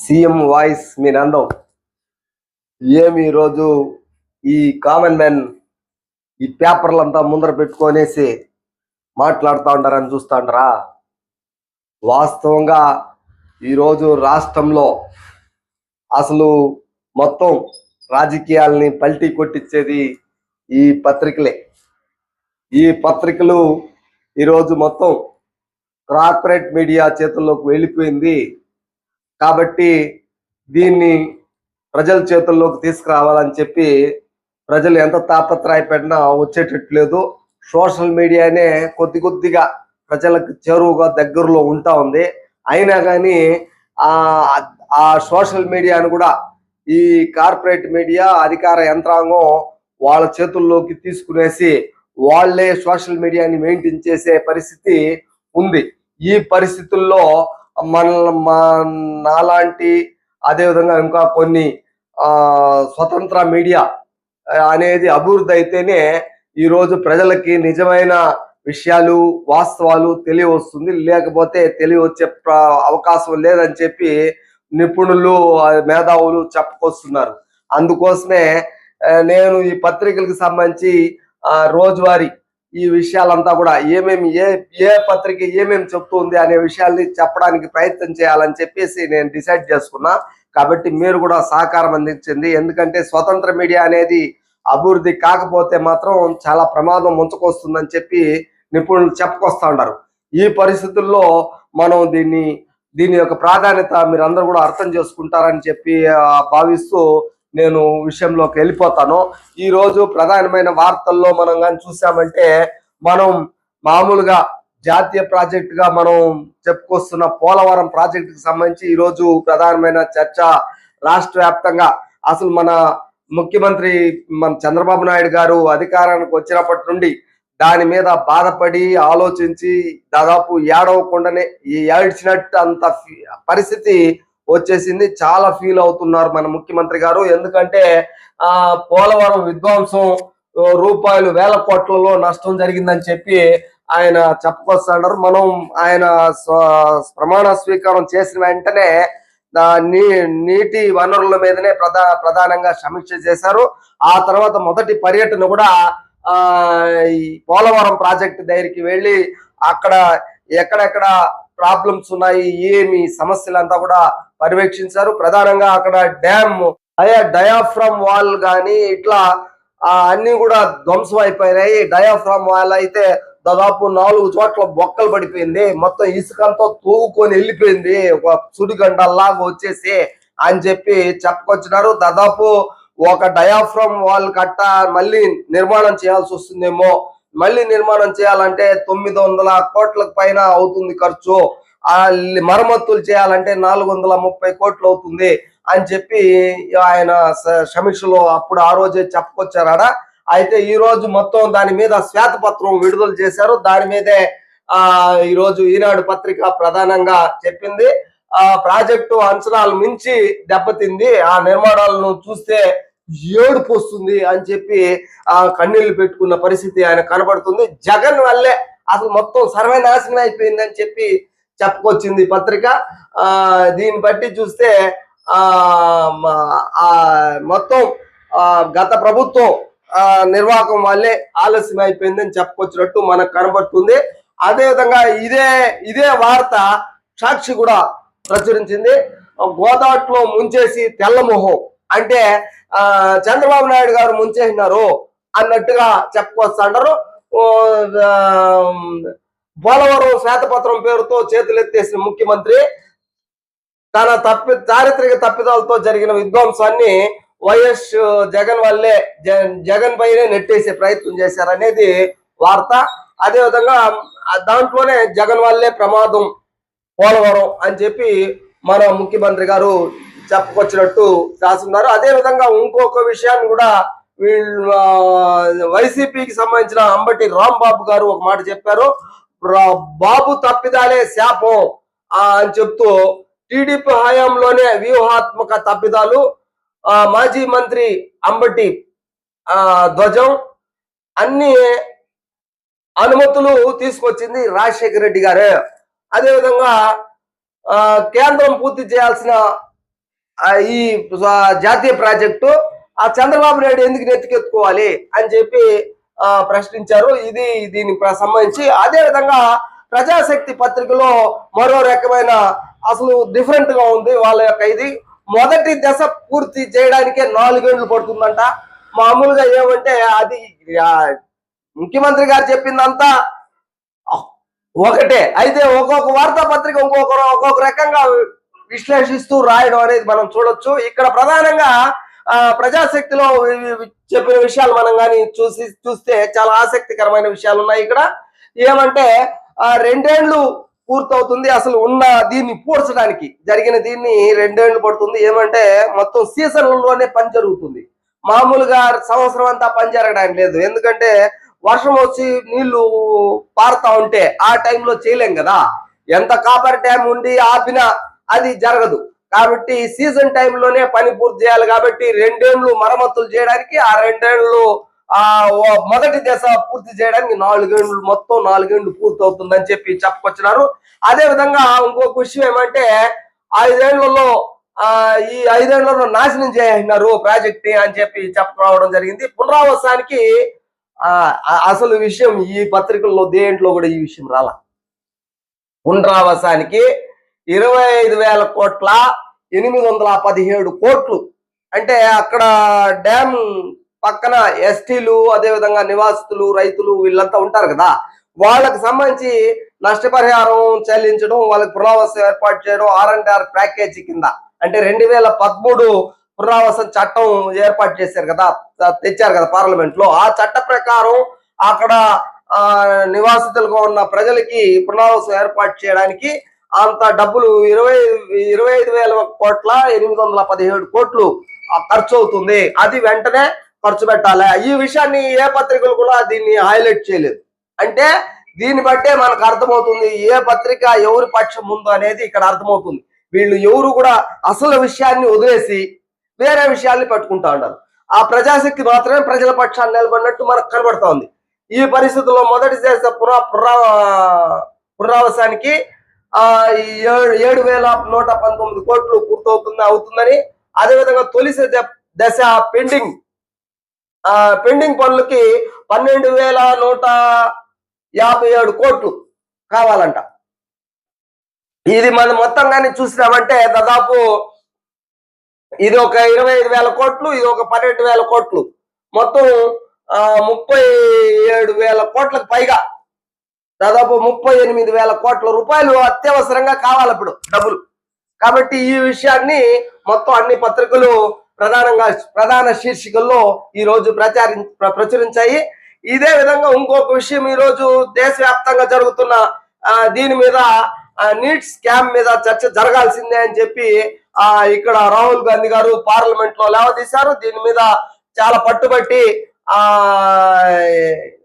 CM voice మీ నందం ఏమి ఈరోజు ఈ కామన్ మ్యాన్ ఈ పేపర్లంతా ముందర పెట్టుకొనేసి మాట్లాడుతూ ఉంటారని చూస్తూ ఉంటారా వాస్తవంగా ఈరోజు రాష్ట్రంలో అసలు మొత్తం రాజకీయాల్ని పల్టీ కొట్టించేది ఈ పత్రికలే. ఈ పత్రికలు ఈరోజు మొత్తం కార్పొరేట్ మీడియా చేతుల్లోకి వెళ్ళిపోయింది. కాబట్టి దీన్ని ప్రజల చేతుల్లోకి తీసుకురావాలని చెప్పి ప్రజలు ఎంత తాపత్రయపడినా వచ్చేటట్టు లేదు సోషల్ మీడియానే కొద్ది కొద్దిగా ప్రజలకు చేరువుగా దగ్గరలో ఉంటా ఉంది. అయినా కానీ ఆ ఆ సోషల్ మీడియాను కూడా ఈ కార్పొరేట్ మీడియా అధికార యంత్రాంగం వాళ్ళ చేతుల్లోకి తీసుకునేసి వాళ్ళే సోషల్ మీడియాని మెయింటైన్ చేసే పరిస్థితి ఉంది. ఈ పరిస్థితుల్లో మన మా నాలాంటి అదేవిధంగా ఇంకా కొన్ని స్వతంత్ర మీడియా అనేది అభివృద్ధి అయితేనే ఈరోజు ప్రజలకి నిజమైన విషయాలు వాస్తవాలు తెలియవస్తుంది. లేకపోతే తెలియవచ్చే అవకాశం లేదని చెప్పి నిపుణులు మేధావులు చెప్పుకొస్తున్నారు. అందుకోసమే నేను ఈ పత్రికలకు సంబంధించి రోజువారీ ఈ విషయాలంతా కూడా ఏమేమి ఏ ఏ పత్రిక ఏమేమి చెప్తుంది అనే విషయాల్ని చెప్పడానికి ప్రయత్నం చేయాలని చెప్పేసి నేను డిసైడ్ చేసుకున్నా. కాబట్టి మీరు కూడా సహకారం అందించింది ఎందుకంటే స్వతంత్ర మీడియా అనేది అభివృద్ధి కాకపోతే మాత్రం చాలా ప్రమాదం ముంచుకొస్తుందని చెప్పి నిపుణులు చెప్పుకొస్తూ ఉన్నారు. ఈ పరిస్థితుల్లో మనం దీన్ని దీని యొక్క ప్రాధాన్యత మీరు అందరూ కూడా అర్థం చేసుకుంటారని చెప్పి భావిస్తూ నేను విషయంలోకి వెళ్ళిపోతాను. ఈరోజు ప్రధానమైన వార్తల్లో మనం కానీ చూసామంటే మనం మామూలుగా జాతీయ ప్రాజెక్టుగా మనం చెప్పుకొస్తున్న పోలవరం ప్రాజెక్టుకి సంబంధించి ఈరోజు ప్రధానమైన చర్చ రాష్ట్ర వ్యాప్తంగా అసలు మన ముఖ్యమంత్రి మన చంద్రబాబు నాయుడు గారు అధికారానికి వచ్చినప్పటి నుండి దాని మీద బాధపడి ఆలోచించి దాదాపు ఏడవకుండానే ఈ ఏడ్చినట్టు అంత పరిస్థితి వచ్చేసింది. చాలా ఫీల్ అవుతున్నారు మన ముఖ్యమంత్రి గారు. ఎందుకంటే ఆ పోలవరం విధ్వంసం రూపాయలు వేల కోట్లలో నష్టం జరిగిందని చెప్పి ఆయన చెప్పుకొస్తున్నారు మనం ఆయన ప్రమాణ స్వీకారం చేసిన వెంటనే నీ నీటి వనరుల మీదనే ప్రధా ప్రధానంగా సమీక్ష చేశారు. ఆ తర్వాత మొదటి పర్యటన కూడా ఆ పోలవరం ప్రాజెక్టు దగ్గరికి వెళ్ళి అక్కడ ఎక్కడెక్కడ ప్రాబ్లమ్స్ ఉన్నాయి ఏమి సమస్యలంతా కూడా పర్యవేక్షించారు. ప్రధానంగా అక్కడ డ్యామ్ అయ్యా డయాఫ్రమ్ వాల్ కానీ ఇట్లా ఆ, అన్ని కూడా ధ్వంసం అయిపోయినాయి డయాఫ్రమ్ వాల్ అయితే దాదాపు నాలుగు చోట్ల బొక్కలు పడిపోయింది. మొత్తం ఇసుకంతా తూగుకొని వెళ్ళిపోయింది. ఒక సుడిగండల్లాగా వచ్చేసి అని చెప్పి చెప్పుకొచ్చినారు. దాదాపు ఒక డయాఫ్రమ్ వాల్ కట్ట మళ్ళీ నిర్మాణం చేయాల్సి వస్తుందేమో. మళ్ళీ నిర్మాణం చేయాలంటే తొమ్మిది వందల కోట్లకు పైన అవుతుంది ఖర్చు. ఆ మరమ్మతులు చేయాలంటే నాలుగు వందల ముప్పై కోట్లు అవుతుంది అని చెప్పి ఆయన స- సమీక్షలో అప్పుడు ఆ రోజే చెప్పుకొచ్చారాడ అయితే ఈ రోజు మొత్తం దాని మీద శ్వేతపత్రం విడుదల చేశారు. దాని మీదే ఆ ఈరోజు ఈనాడు పత్రిక ప్రధానంగా చెప్పింది. ఆ ప్రాజెక్టు అంచనాలు మించి దెబ్బతింది. ఆ నిర్మాణాలను చూస్తే ఏడుపు వస్తుంది అని చెప్పి ఆ కన్నీళ్ళు పెట్టుకున్న పరిస్థితి ఆయన కనబడుతుంది. జగన్ వల్లే అసలు మొత్తం సర్వనాశనం అయిపోయిందని చెప్పి చెప్పుకొచ్చింది పత్రిక. ఆ దీన్ని బట్టి చూస్తే ఆ మొత్తం గత ప్రభుత్వం నిర్వాహకం వల్లే ఆలస్యం అయిపోయిందని చెప్పుకొచ్చినట్టు మనకు కనబడుతుంది. అదేవిధంగా ఇదే ఇదే వార్త సాక్షి కూడా ప్రచురించింది. గోదాట్లో ముంచేసి తెల్లమొహం అంటే చంద్రబాబు నాయుడు గారు ముంచేసినారు అన్నట్టుగా చెప్పుకొస్తాంటారు పోలవరం శ్వేతపత్రం పేరుతో చేతులెత్తేసిన ముఖ్యమంత్రి తన తప్పి చారిత్రక తప్పిదాలతో జరిగిన విధ్వంసాన్ని వైఎస్ జగన్ వల్లే జగన్ పైనే నెట్టేసే ప్రయత్నం చేశారనేది వార్త. అదే విధంగా దాంట్లోనే జగన్ వల్లే ప్రమాదం పోలవరం అని చెప్పి మన ముఖ్యమంత్రి గారు చెప్పుకొచ్చినట్టు రాస్తున్నారు అదే విధంగా ఇంకొక విషయాన్ని కూడా వీళ్ళు వైసీపీకి సంబంధించిన అంబటి రాంబాబు గారు ఒక మాట చెప్పారు. బాబు తప్పిదాలే శాపం. అని చెప్తూ టీడీపీ హయాంలోనే వ్యూహాత్మక తప్పిదాలు. మాజీ మంత్రి అంబటి ధ్వజం అన్ని అనుమతులు తీసుకొచ్చింది రాజశేఖర రెడ్డి గారు. అదేవిధంగా కేంద్రం పూర్తి చేయాల్సిన ఈ జాతీయ ప్రాజెక్టు ఆ చంద్రబాబు నాయుడు ఎందుకు నెత్తికెత్తుకోవాలి అని చెప్పి ప్రశ్నించారు. ఇది దీనికి సంబంధించి అదే విధంగా ప్రజాశక్తి పత్రికలో మరో రకమైన అసలు డిఫరెంట్గా ఉంది వాళ్ళ యొక్క ఇది. మొదటి దశ పూర్తి చేయడానికే నాలుగేళ్ళు పడుతుందంట. మామూలుగా ఏమంటే అది ముఖ్యమంత్రి గారు చెప్పిందంతా ఒకటే. అయితే ఒక్కొక్క వార్తాపత్రిక ఇంకొకరు ఒక్కొక్క రకంగా విశ్లేషిస్తూ రాయడం అనేది మనం చూడొచ్చు. ఇక్కడ ప్రధానంగా ప్రజాశక్తిలో చెప్పిన విషయాలు మనం కానీ చూసి చూస్తే చాలా ఆసక్తికరమైన విషయాలు ఉన్నాయి ఇక్కడ. ఏమంటే ఆ, రెండేళ్ళు పూర్తవుతుంది అసలు ఉన్న దీన్ని పూడ్చడానికి. జరిగిన దీన్ని రెండేళ్ళు పడుతుంది. ఏమంటే మొత్తం సీజన్లలోనే పని జరుగుతుంది. మామూలుగా సంవత్సరం అంతా పని జరగడానికి లేదు. ఎందుకంటే వర్షం వచ్చి నీళ్ళు పారుతా ఉంటే ఆ టైంలో చేయలేం కదా. ఎంత కాపర్ డ్యామ్ ఉండి ఆపినా అది జరగదు. కాబట్టి సీజన్ టైంలోనే పని పూర్తి చేయాలి కాబట్టి రెండేళ్ళు మరమ్మతులు చేయడానికి ఆ రెండేళ్ళు ఆ మొదటి దశ పూర్తి చేయడానికి నాలుగేళ్ళు మొత్తం నాలుగేళ్ళు పూర్తి అవుతుందని చెప్పి చెప్పుకొచ్చినారు. అదే విధంగా ఇంకొక విషయం ఏమంటే ఐదేళ్ళలో ఆ ఈ ఐదేళ్ళలో నాశనం చేసినారు ప్రాజెక్ట్ని అని చెప్పి చెప్పరావడం జరిగింది. పునరావాసానికి ఆ- అసలు విషయం ఈ పత్రికల్లో దేంట్లో కూడా ఈ విషయం రాల. పునరావాసానికి ఇరవై ఐదు వేల కోట్ల ఎనిమిది వందల పదిహేడు కోట్లు. అంటే అక్కడ డ్యామ్ పక్కన ఎస్టీలు అదేవిధంగా నివాసితులు రైతులు వీళ్ళంతా ఉంటారు కదా. వాళ్ళకి సంబంధించి నష్టపరిహారం చెల్లించడం వాళ్ళకి పునరావాసం ఏర్పాటు చేయడం ఆర్ అండ్ ఆర్ ప్యాకేజీ కింద. అంటే రెండు వేల పదమూడు పునరావాసం చట్టం ఏర్పాటు చేశారు కదా తెచ్చారు కదా పార్లమెంట్లో ఆ చట్ట ప్రకారం అక్కడ ఆ నివాసితులుగా ఉన్న ప్రజలకి పునరావాసం ఏర్పాటు చేయడానికి అంత డబ్బులు ఇరవై ఇరవై ఐదు వేల కోట్ల ఎనిమిది వందల పదిహేడు కోట్లు ఖర్చు అవుతుంది. అది వెంటనే ఖర్చు పెట్టాలి. ఈ విషయాన్ని ఏ పత్రికలు కూడా దీన్ని హైలైట్ చేయలేదు. అంటే దీన్ని బట్టే మనకు అర్థమవుతుంది ఏ పత్రిక ఎవరి పక్షం ఉందో అనేది ఇక్కడ అర్థమవుతుంది. వీళ్ళు ఎవరు కూడా అసలు విషయాన్ని వదిలేసి వేరే విషయాల్ని పట్టుకుంటా ఉన్నారు. ఆ ప్రజాశక్తి మాత్రమే ప్రజల పక్షాన్ని నిలబడినట్టు మనకు కనబడుతోంది ఈ పరిస్థితుల్లో మొదటి చేసే పురా పురా పునరావాసానికి ఏడు ఏడు వేల నూట పంతొమ్మిది కోట్లు పూర్తవుతుంది అవుతుందని. అదేవిధంగా తొలి దశ- దశ పెండింగ్. ఆ పెండింగ్ పనులకి పన్నెండు వేల నూట యాభై ఏడు కోట్లు కావాలంట. ఇది మనం మొత్తం కానీ చూసినామంటే దాదాపు ఇది ఒక ఇరవై ఐదు వేల కోట్లు ఇది ఒక పన్నెండు వేల కోట్లు. మొత్తం ఆ, ముప్పై ఏడు వేల కోట్లకు పైగా దాదాపు ముప్పై ఎనిమిది వేల కోట్ల రూపాయలు అత్యవసరంగా కావాలి ఇప్పుడు డబ్బులు. కాబట్టి ఈ విషయాన్ని మొత్తం అన్ని పత్రికలు ప్రధానంగా ప్రధాన శీర్షికల్లో ఈ రోజు ప్రచారి ప్ర- ప్రచురించాయి. ఇదే విధంగా ఇంకొక విషయం ఈ రోజు దేశవ్యాప్తంగా జరుగుతున్న దీని మీద నీట్ స్కామ్ మీద చర్చ జరగాల్సిందే అని చెప్పి ఆ ఇక్కడ రాహుల్ గాంధీ గారు పార్లమెంట్లో లేవదీశారు. దీని మీద చాలా పట్టుబట్టి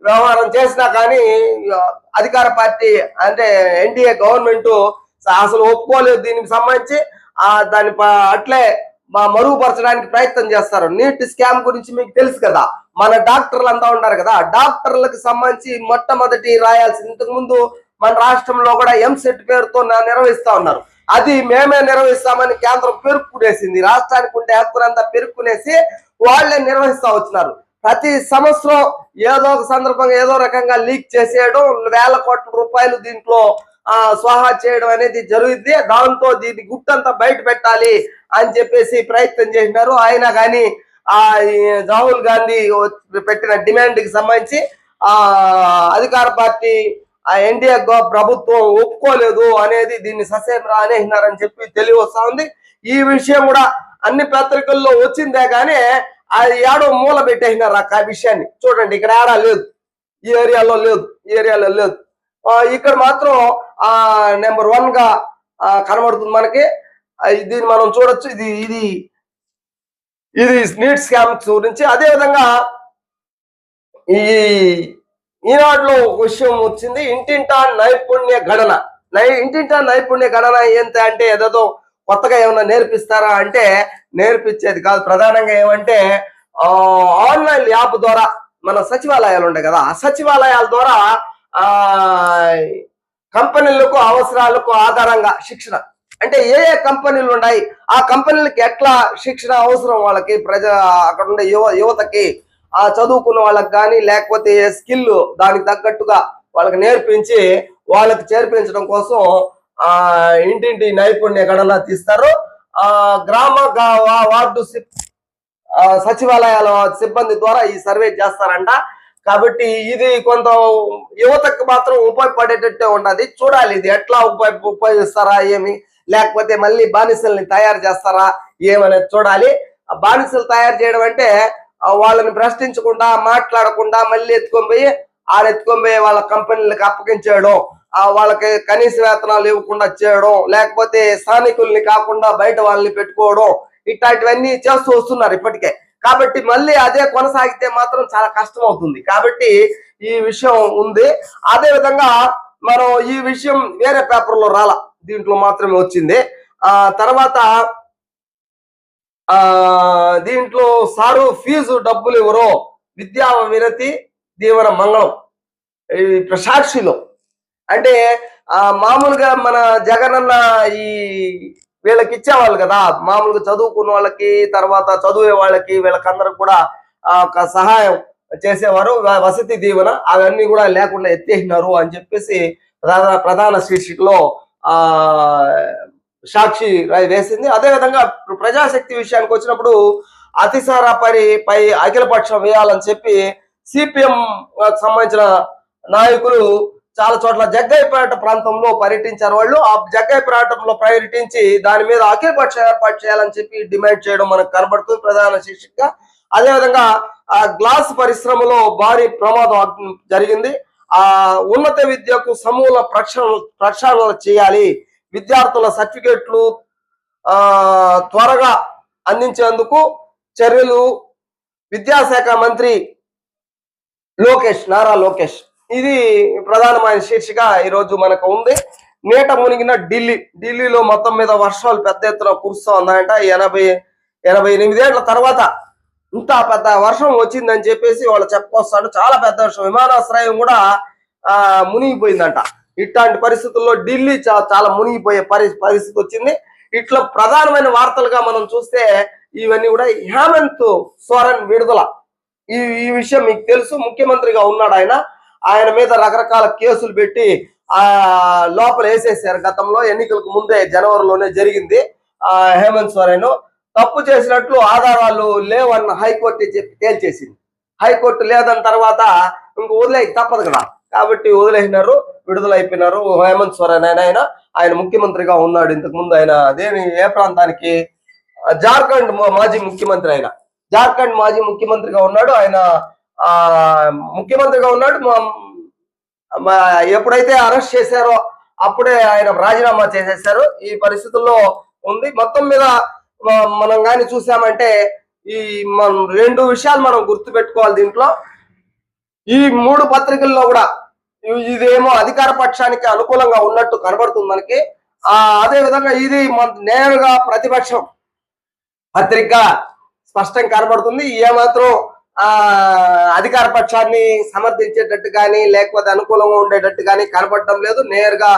వ్యవహారం చేసినా కానీ అధికార పార్టీ అంటే ఎన్డీఏ గవర్నమెంట్ అసలు ఒప్పుకోలేదు దీనికి సంబంధించి. ఆ దాని ప- అట్లే మా మరుగుపరచడానికి ప్రయత్నం చేస్తారు. నీట్ స్కామ్ గురించి మీకు తెలుసు కదా. మన డాక్టర్లు అంతా ఉన్నారు కదా. డాక్టర్లకు సంబంధించి మొట్టమొదటి రాయాల్సింది ఇంతకుముందు మన రాష్ట్రంలో కూడా ఎంసెట్ పేరుతో నిర్వహిస్తా ఉన్నారు. అది మేమే నిర్వహిస్తామని కేంద్రం పెరుక్కునేసింది రాష్ట్రానికి ఉండే హక్కునంతా పెరుక్కునేసి వాళ్ళే నిర్వహిస్తా వచ్చినారు. ప్రతి సంవత్సరం ఏదో ఒక సందర్భంగా ఏదో రకంగా లీక్ చేసేయడం వేల కోట్ల రూపాయలు దీంట్లో ఆ స్వాహా చేయడం అనేది జరుగుద్ది. దాంతో దీన్ని గుట్టంతా బయట పెట్టాలి అని చెప్పేసి ప్రయత్నం చేసినారు. అయినా కానీ ఆ రాహుల్ గాంధీ పెట్టిన డిమాండ్కి సంబంధించి ఆ అధికార పార్టీ ఆ ఎన్డీఏ ప్రభుత్వం ఒప్పుకోలేదు అనేది దీన్ని ససేమరా అనేసినారని చెప్పి తెలియవస్తా ఉంది. ఈ విషయం కూడా అన్ని పత్రికల్లో వచ్చిందే కానీ అది ఏడో మూల పెట్టేసినారు ఆ విషయాన్ని. చూడండి ఇక్కడ ఏడా లేదు. ఈ ఏరియాలో లేదు. ఈ ఏరియాలో లేదు. ఇక్కడ మాత్రం ఆ నెంబర్ వన్గా కనబడుతుంది మనకి. దీన్ని మనం చూడొచ్చు. ఇది ఇది ఇది నీట్ స్కామ్స్ గురించి అదే విధంగా ఈ ఈనాడులో ఒక విషయం వచ్చింది. ఇంటింటా నైపుణ్య గణన నై ఇంటింటా నైపుణ్య గణన ఏంటి అంటే ఏదో కొత్తగా ఏమైనా నేర్పిస్తారా అంటే నేర్పించేది కాదు. ప్రధానంగా ఏమంటే ఆన్లైన్ యాప్ ద్వారా మన సచివాలయాలు ఉంటాయి కదా ఆ సచివాలయాల ద్వారా కంపెనీలకు అవసరాలకు ఆధారంగా శిక్షణ. అంటే ఏ ఏ కంపెనీలు ఉన్నాయి ఆ కంపెనీలకు ఎట్లా శిక్షణ అవసరం వాళ్ళకి ప్రజ అక్కడ ఉండే యువ యువతకి ఆ చదువుకున్న వాళ్ళకి కానీ లేకపోతే ఏ స్కిల్ దానికి తగ్గట్టుగా వాళ్ళకి నేర్పించి వాళ్ళకి చేర్పించడం కోసం ఆ ఇంటింటి నైపుణ్య గణన తీస్తారు. ఆ గ్రామ వా- వార్డు సచివాలయాల సిబ్బంది ద్వారా ఈ సర్వే చేస్తారంట. కాబట్టి ఇది కొంత యువతకు మాత్రం ఉపయోగపడేటట్టే ఉన్నది. చూడాలి ఇది ఎట్లా ఉపయోగ ఉపయోగిస్తారా ఏమి? లేకపోతే మళ్ళీ బానిసల్ని తయారు చేస్తారా ఏమనేది చూడాలి. ఆ బానిసలు తయారు చేయడం అంటే వాళ్ళని ప్రశ్నించకుండా మాట్లాడకుండా మళ్ళీ ఎత్తుకొని పోయి ఆడ ఎత్తుకొని పోయి వాళ్ళ కంపెనీలకు అప్పగించేయడం. వాళ్ళకి కనీస వేతనాలు ఇవ్వకుండా చేయడం లేకపోతే స్థానికుల్ని కాకుండా బయట వాళ్ళని పెట్టుకోవడం ఇట్లాంటివన్నీ చేస్తూ వస్తున్నారు ఇప్పటికే. కాబట్టి మళ్ళీ అదే కొనసాగితే మాత్రం చాలా కష్టం అవుతుంది కాబట్టి ఈ విషయం ఉంది. అదే విధంగా మనం ఈ విషయం వేరే పేపర్లో రాల. దీంట్లో మాత్రమే వచ్చింది. ఆ తర్వాత ఆ దీంట్లో సారు ఫీజు డబ్బులు ఎవరో విద్యా విరతి దీవన మంగళం. ఈ సాక్షిలో అంటే ఆ మామూలుగా మన జగనన్న ఈ వీళ్ళకి ఇచ్చేవాళ్ళు కదా. మామూలుగా చదువుకున్న వాళ్ళకి తర్వాత చదివే వాళ్ళకి వీళ్ళకందరికి కూడా ఒక సహాయం చేసేవారు. వసతి దీవెన అవన్నీ కూడా లేకుండా ఎత్తేసినారు అని చెప్పేసి ప్రధాన ప్రధాన శీర్షికలో ఆ సాక్షి వేసింది. అదే విధంగా ప్రజాశక్తి విషయానికి వచ్చినప్పుడు అతిసార పరి పై అఖిలపక్షం వేయాలని చెప్పి సిపిఎం సంబంధించిన నాయకులు చాలా చోట్ల జగ్గైపేట ప్రాంతంలో పర్యటించారు వాళ్ళు. ఆ జగ్గైపేటలో పర్యటించి దాని మీద అఖిలపక్ష ఏర్పాటు చేయాలని చెప్పి డిమాండ్ చేయడం మనకు కనబడుతుంది ప్రధాన శీర్షికగా. అదేవిధంగా ఆ గ్లాస్ పరిశ్రమలో భారీ ప్రమాదం జరిగింది. ఆ ఉన్నత విద్యకు సమూల ప్రక్షాళన ప్రక్షాళన చేయాలి. విద్యార్థుల సర్టిఫికెట్లు త్వరగా అందించేందుకు చర్యలు విద్యాశాఖ మంత్రి లోకేష్ నారా లోకేష్. ఇది ప్రధానమైన శీర్షిక ఈ రోజు మనకు ఉంది. నీట మునిగిన ఢిల్లీ. ఢిల్లీలో మొత్తం మీద వర్షాలు పెద్ద ఎత్తున కురుస్తా ఉన్నాయంట. ఎనభై ఎనభై ఎనిమిదేళ్ళ తర్వాత ఇంత పెద్ద వర్షం వచ్చిందని చెప్పేసి వాళ్ళు చెప్పుకొస్తాడు. చాలా పెద్ద వర్షం. విమానాశ్రయం కూడా ఆ మునిగిపోయిందంట. ఇట్లాంటి పరిస్థితుల్లో ఢిల్లీ చాలా మునిగిపోయే పరి పరిస్థితి వచ్చింది. ఇట్లా ప్రధానమైన వార్తలుగా మనం చూస్తే ఇవన్నీ కూడా హేమంత్ సోరెన్ విడుదల. ఈ ఈ విషయం మీకు తెలుసు. ముఖ్యమంత్రిగా ఉన్నాడు ఆయన. ఆయన మీద రకరకాల కేసులు పెట్టి ఆ లోపల వేసేసారు. గతంలో ఎన్నికలకు ముందే జనవరిలోనే జరిగింది. ఆ హేమంత్ సోరెన్ తప్పు చేసినట్లు ఆధారాలు లేవన్న హైకోర్టు చెప్పి తేల్చేసింది. హైకోర్టు లేదన్న తర్వాత ఇంక వదిలేక తప్పదు కదా. కాబట్టి వదిలేసినారు విడుదల అయిపోయినారు హేమంత్ సోరెన్ ఆయన ఆయన. ఆయన ముఖ్యమంత్రిగా ఉన్నాడు. ఇంతకు ముందు ఆయన దేని ఏ ప్రాంతానికి? జార్ఖండ్ మా- మాజీ ముఖ్యమంత్రి ఆయన. జార్ఖండ్ మాజీ ముఖ్యమంత్రిగా ఉన్నాడు. ఆయన ముఖ్యమంత్రిగా ఉన్నాడు. ఎప్పుడైతే అరెస్ట్ చేశారో అప్పుడే ఆయన రాజీనామా చేసేసారు ఈ పరిస్థితుల్లో ఉంది. మొత్తం మీద మనం కానీ చూసామంటే ఈ మనం రెండు విషయాలు మనం గుర్తు పెట్టుకోవాలి దీంట్లో. ఈ మూడు పత్రికల్లో కూడా ఇదేమో అధికార పక్షానికి అనుకూలంగా ఉన్నట్టు కనబడుతుంది మనకి. ఆ అదే విధంగా ఇది మన నేరుగా ప్రతిపక్షం పత్రిక స్పష్టంగా కనబడుతుంది. ఏమాత్రం అధికార పక్షాన్ని సమర్థించేటట్టు కానీ లేకపోతే అనుకూలంగా ఉండేటట్టు కానీ కనపడడం లేదు. నేరుగా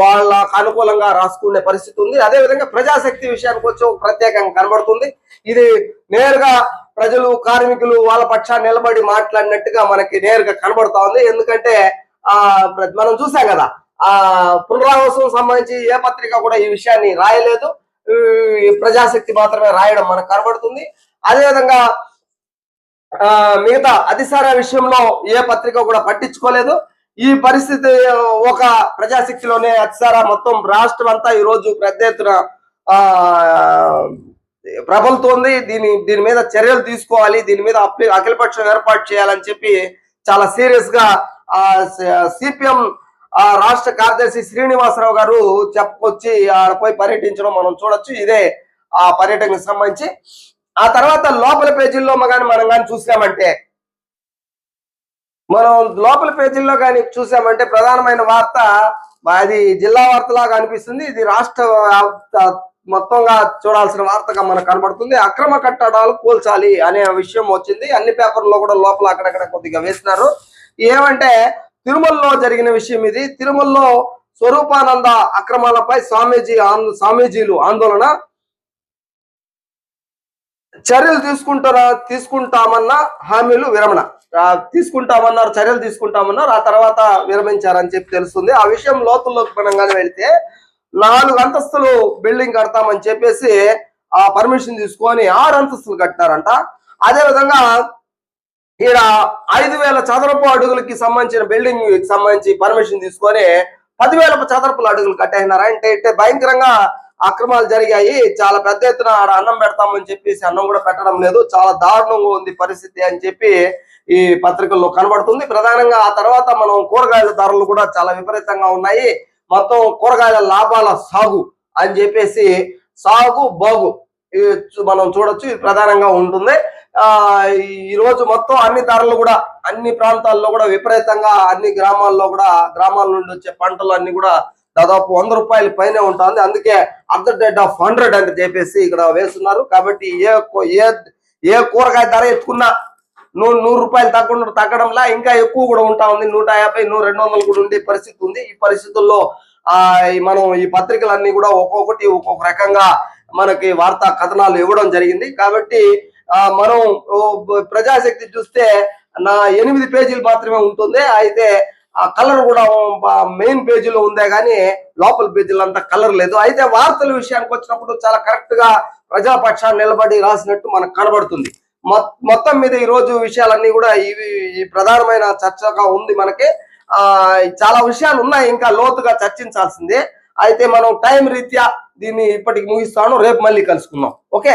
వాళ్ళకు అనుకూలంగా రాసుకునే పరిస్థితి ఉంది. అదే విధంగా ప్రజాశక్తి విషయానికి వచ్చి ఒక ప్రత్యేకంగా కనబడుతుంది. ఇది నేరుగా ప్రజలు కార్మికులు వాళ్ళ పక్షాన్ని నిలబడి మాట్లాడినట్టుగా మనకి నేరుగా కనబడుతా ఉంది. ఎందుకంటే ఆ మనం చూసాం కదా ఆ పునరావాసం సంబంధించి ఏ పత్రిక కూడా ఈ విషయాన్ని రాయలేదు. ఈ ప్రజాశక్తి మాత్రమే రాయడం మనకు కనబడుతుంది. అదేవిధంగా మిగతా అధిసార విషయంలో ఏ పత్రిక కూడా పట్టించుకోలేదు. ఈ పరిస్థితి ఒక ప్రజాశక్తిలోనే అతిసార మొత్తం రాష్ట్రం అంతా ఈ రోజు పెద్ద ఎత్తున ప్రబలుతోంది. దీని దీని మీద చర్యలు తీసుకోవాలి. దీని మీద అఖిలపక్షం ఏర్పాటు చేయాలని చెప్పి చాలా సీరియస్గా ఆ సిపిఎం ఆ రాష్ట్ర కార్యదర్శి శ్రీనివాసరావు గారు చెప్పుకొచ్చి ఆడ పోయి పర్యటించడం మనం చూడొచ్చు. ఇదే ఆ పర్యటనకు సంబంధించి. ఆ తర్వాత లోపల పేజీల్లో కానీ మనం కానీ చూసామంటే మనం లోపల పేజీల్లో కానీ చూసామంటే ప్రధానమైన వార్త అది జిల్లా వార్తలాగా అనిపిస్తుంది. ఇది రాష్ట్ర మొత్తంగా చూడాల్సిన వార్తగా మనకు కనబడుతుంది. అక్రమ కట్టడాలు కూల్చాలి అనే విషయం వచ్చింది. అన్ని పేపర్లో కూడా లోపల అక్కడక్కడ కొద్దిగా వేసినారు. ఏమంటే తిరుమలలో జరిగిన విషయం ఇది. తిరుమలలో స్వరూపానంద అక్రమాలపై స్వామీజీ ఆందో స్వామీజీలు ఆందోళన చర్యలు తీసుకుంటారా తీసుకుంటామన్న హామీలు విరమణ. తీసుకుంటామన్నారు చర్యలు తీసుకుంటామన్నారు ఆ తర్వాత విరమించారని చెప్పి తెలుస్తుంది. ఆ విషయం లోతుల్లోకి మనగానే వెళ్తే నాలుగు అంతస్తులు బిల్డింగ్ కడతామని చెప్పేసి ఆ పర్మిషన్ తీసుకొని ఆరు అంతస్తులు కట్టినారంట. అదే విధంగా ఈడ ఐదు వేల చదరపు అడుగులకి సంబంధించిన బిల్డింగ్కి సంబంధించి పర్మిషన్ తీసుకొని పదివేల చదరపు అడుగులు కట్టేసినారా? అంటే అంటే భయంకరంగా అక్రమాలు జరిగాయి. చాలా పెద్ద ఎత్తున ఆడ అన్నం పెడతామని చెప్పేసి అన్నం కూడా పెట్టడం లేదు. చాలా దారుణంగా ఉంది పరిస్థితి అని చెప్పి ఈ పత్రికల్లో కనబడుతుంది. ప్రధానంగా ఆ తర్వాత మనం కూరగాయల ధరలు కూడా చాలా విపరీతంగా ఉన్నాయి. మొత్తం కూరగాయల లాభాల సాగు అని చెప్పేసి సాగు బాగు మనం చూడొచ్చు. ఇది ప్రధానంగా ఉంటుంది. ఆ ఈ రోజు మొత్తం అన్ని ధరలు కూడా అన్ని ప్రాంతాల్లో కూడా విపరీతంగా అన్ని గ్రామాల్లో కూడా గ్రామాల నుండి వచ్చే పంటలు అన్ని కూడా దాదాపు వంద రూపాయల పైనే ఉంటుంది. అందుకే at the rate of hundred అని చెప్పేసి ఇక్కడ వేస్తున్నారు. కాబట్టి ఏ ఏ ఏ కూరగాయ ధర ఎత్తుకున్నా నూరు నూరు రూపాయలు తగ్గకుండా తగ్గడంలా ఇంకా ఎక్కువ కూడా ఉంటా ఉంది. నూట యాభై నూరు రెండు వందలు కూడా ఉండే పరిస్థితి ఉంది. ఈ పరిస్థితుల్లో ఆ ఈ మనం ఈ పత్రికలన్నీ కూడా ఒక్కొక్కటి ఒక్కొక్క రకంగా మనకి వార్తా కథనాలు ఇవ్వడం జరిగింది. కాబట్టి ఆ మనం ప్రజాశక్తి చూస్తే నా ఎనిమిది పేజీలు మాత్రమే ఉంటుంది. అయితే ఆ కలర్ కూడా మెయిన్ పేజీలో ఉందే కానీ లోపల పేజీలో అంత కలర్ లేదు. అయితే వార్తల విషయానికి వచ్చినప్పుడు చాలా కరెక్ట్గా ప్రజాపక్షాన్ని నిలబడి రాసినట్టు మనకు కనబడుతుంది. మొత్తం మీద ఈ రోజు విషయాలన్నీ కూడా ఇవి ఈ ప్రధానమైన చర్చగా ఉంది మనకి. ఆ చాలా విషయాలు ఉన్నాయి ఇంకా లోతుగా చర్చించాల్సిందే. అయితే మనం టైం రీత్యా దీన్ని ఇప్పటికి ముగిస్తాను. రేపు మళ్ళీ కలుసుకుందాం. ఓకే?